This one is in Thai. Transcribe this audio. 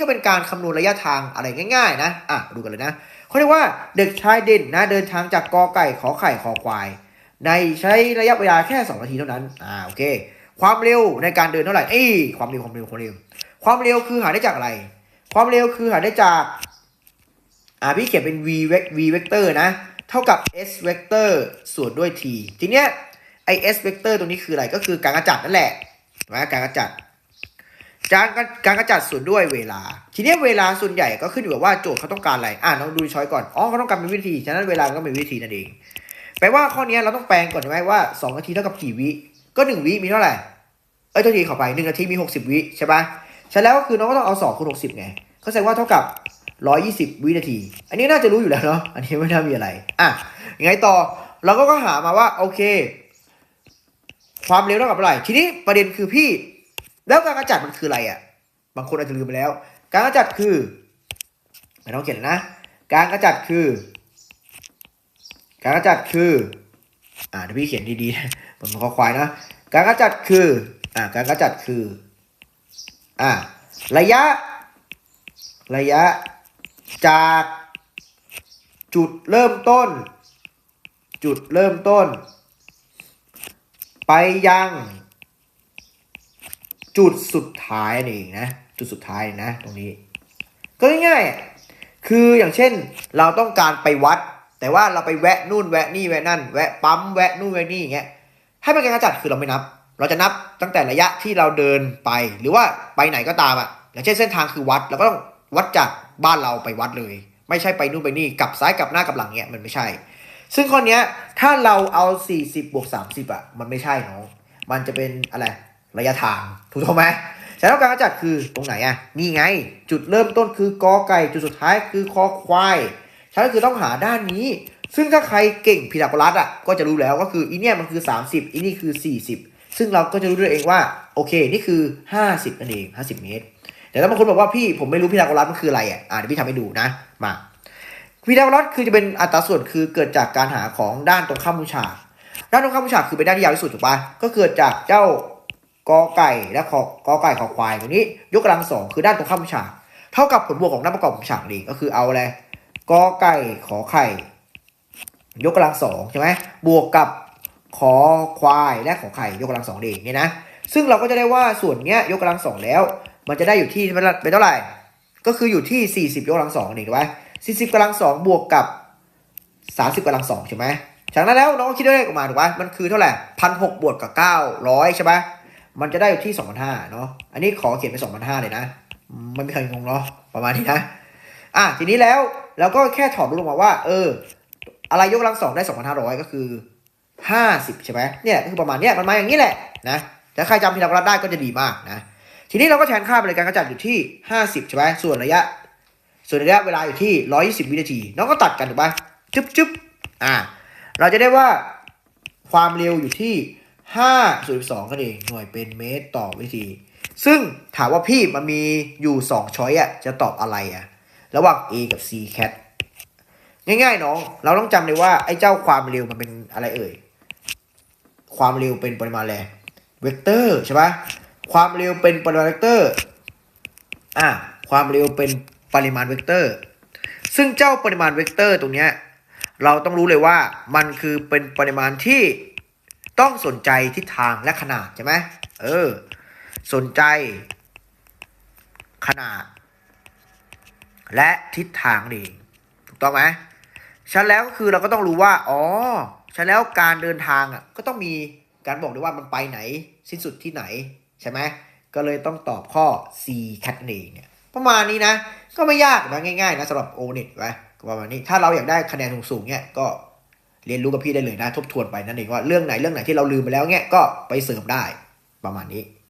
ก็เป็นการคำนวณระยะทางอะไรง่ายๆ นะ อะ ดูกันเลยนะเขาเรียกว่าเด็กชายเด่นนะเดินทางจากกอไก่ขอไข่ขอควาย ในใช้ระยะเวลาแค่ 2 นาทีเท่านั้น อ่า โอเค ความเร็วในการเดินเท่าไหร่ เอ้ย ความเร็ว ความเร็ว ความเร็ว ความเร็วคือหาได้จากอะไร ความเร็วคือหาได้จาก อ่า พี่เขียนเป็น v v vector นะ เท่ากับ s vector ส่วนด้วย t ทีเนี้ยไอ s vector ตรงนี้คืออะไร ก็คือการกระจัดนั่นแหละนะการกระจัด การการกระจัดส่วนด้วยเวลา ทีนี้เวลาส่วนใหญ่ก็ขึ้นอยู่กับว่าโจทย์เขาต้องการอะไร อ่าน้องดูช้อยก่อน อ๋อเขาต้องการเป็นวิธี ฉะนั้นเวลาก็เป็นวิธีนั่นเอง แปลว่าข้อนี้เราต้องแปลงก่อนใช่ไหมว่า2นาทีเท่ากับกี่วิ ก็1วิมีเท่าไหร่ เอ้ยตัวทีขอไป1นาทีมี 60 วิใช่ปะฉะนั้นแล้วก็คือน้องก็ต้องเอา2คูณ60 ไง ก็แสดงว่าเท่ากับ 120 วินาที อันนี้น่าจะรู้อยู่แล้วเนาะ อันนี้ไม่น่ามีอะไร อะยังไงต่อ เราก็ก็หามาว่าโอเค ความเร็วเท่ากับอะไร ทีนี้ประเด็นคือพี่ แล้วการกระจัดมันคืออะไรอะ บางคนอาจจะลืมไปแล้ว การกระจัดคือไม่ต้องเขียนนะ การกระจัดคือ การกระจัดคือ อ่าเดี๋ยวพี่เขียนดีๆผมขอควายนะ การกระจัดคือ อ่า การกระจัดคือ อ่า ระยะ ระยะ จากจุดเริ่มต้น จุดเริ่มต้น ไปยัง จุดสุดท้ายนี่เองนะ จุดสุดท้ายนะ ตรงนี้ ก็ง่ายๆคืออย่างเช่นเราต้องการไปวัด แต่ว่าเราไปแวะนู่นแวะนี่แวะนั่น แวะปั๊มแวะนู่นแวะนี่อย่างเงี้ยให้เป็นการกระจัดคือเราไม่นับ เราจะนับตั้งแต่ระยะที่เราเดินไป หรือว่าไปไหนก็ตามอะอย่างเช่นเส้นทางคือวัดเราก็ต้องวัดจากบ้านเราไปวัดเลย ไม่ใช่ไปนู่นไปนี่กลับซ้ายกลับหน้ากลับหลังเงี้ยมันไม่ใช่ ซึ่งข้อนี้ถ้าเราเอา 40บวก30 อะ มันไม่ใช่เนาะมันจะเป็นอะไร ระยะทาง ถูกต้องไหมแต่แล้วการกระจัดคือตรงไหนอะนี่ไง จุดเริ่มต้นคือกอไก่จุดสุดท้ายคือคอควายฉะนั้คือต้องหาด้านนี้ ซึ่งถ้าใครเก่งพีทาโกรัสอะก็จะรู้แล้วก็คืออีเนี่ยมันคือ 30อีนี่คือ 40 ซึ่งเราก็จะรู้ด้วยเองว่า โอเค นี่คือ 50นั่นเอง 50 เมตร แต่ถ้าบางคนบอกว่าพี่ผมไม่รู้พีทาโกรัสมันคืออะไรอะอ่าเดี๋ยวพี่ทำให้ดูนะมาพีทาโกรัสคือจะเป็นอัตราส่วนคือเกิดจากการหาของด้านตรงข้ามมุมฉากด้านตรงข้ามมุมฉากคือเป็นด้านที่ยาวที่สุดถูกปะก็เกิดจากเจ้า กอไก่และขอกอไก่ขอควายตรงนี้ ยกกำลังสองคือด้านตรงข้ามฉาก เท่ากับผลบวกของด้านประกอบมุมฉากนี่ก็คือเอาอะไรกอไก่ขอไข่ ยกกำลังสองใช่ไหมบวกกับขอควายและขอไข่ยกกำลังสองเองเนี่ยนะซึ่งเราก็จะได้ว่าส่วนเนี้ยยกกำลังสองแล้ว มันจะได้อยู่ที่เป็นเท่าไหร่ ก็คืออยู่ที่ 40 ยกกำลังสองนี่ถูกไหม40กำลังสองบวกกับ 30กำลังสองใช่ไหมจากนั้นแล้วน้องก็คิดได้เลขออกมาถูกไหมมันคือเท่าไหร่พันหกบวกกับเก้าร้อยใช่ไหม มันจะได้อยู่ที่สองพันห้าเนาะ อันนี้ขอเขียนเป็นสองพันห้าเลยนะ มันไม่มีใครงงเนาะ ประมาณนี้นะ อะ ทีนี้แล้วเราก็แค่ถอดรูปออกมาว่า เออ อะไรยกกำลังสองได้สองพันห้าร้อยก็คือห้าสิบใช่ไหมเนี่ยก็คือประมาณเนี้ยมันมาอย่างนี้แหละนะถ้าใครจำพีทาโกรัสได้ก็จะดีมากนะ ทีนี้เราก็แทนค่าไปเลยการกระจัดอยู่ที่ห้าสิบใช่ไหมส่วนระยะ ส่วนระยะเวลาอยู่ที่ร้อยี่สิบวินาทีน้องก็ตัดกันถูกปะจึ๊บจึ๊บอ่า เราจะได้ว่าความเร็วอยู่ที่ ห้าส่วนสองกันเองหน่วยเป็นเมตรต่อวินาทีซึ่งถามว่าพี่มันมีอยู่สองช้อยอะจะตอบอะไรอะระหว่าง A กับ C cat ง่ายๆน้อง เราต้องจำเลยว่า ไอ้เจ้าความเร็วมันเป็นอะไรเอ่ย ความเร็วเป็นปริมาณอะไรเวกเตอร์ใช่ปะความเร็วเป็นปริมาณเวกเตอร์อะความเร็วเป็นปริมาณเวกเตอร์ ซึ่งเจ้าปริมาณเวกเตอร์ตรงเนี้ยเราต้องรู้เลยว่ามันคือเป็นปริมาณที่ ต้องสนใจทิศทางและขนาดใช่ไหมเออ สนใจขนาด และทิศทางนี่ถูกต้องไหมฉันแล้วก็คือเราก็ต้องรู้ว่า อ๋อฉันแล้วการเดินทางอะก็ต้องมีการบอกด้วยว่ามันไปไหน สิ้นสุดที่ไหนใช่ไหมก็เลยต้องตอบข้อ C cat เองเนี่ยประมาณนี้นะ ก็ไม่ยากนะง่ายๆนะสำหรับโอเน็ตไว้ประมาณนี้ถ้าเราอยากได้คะแนนสูงๆเนี่ยก็ เรียนรู้กับพี่ได้เลยนะ ทบทวนไปนั่นเองว่าเรื่องไหนเรื่องไหนที่เราลืมไปแล้วเนี่ยก็ไปเสริมได้ประมาณนี้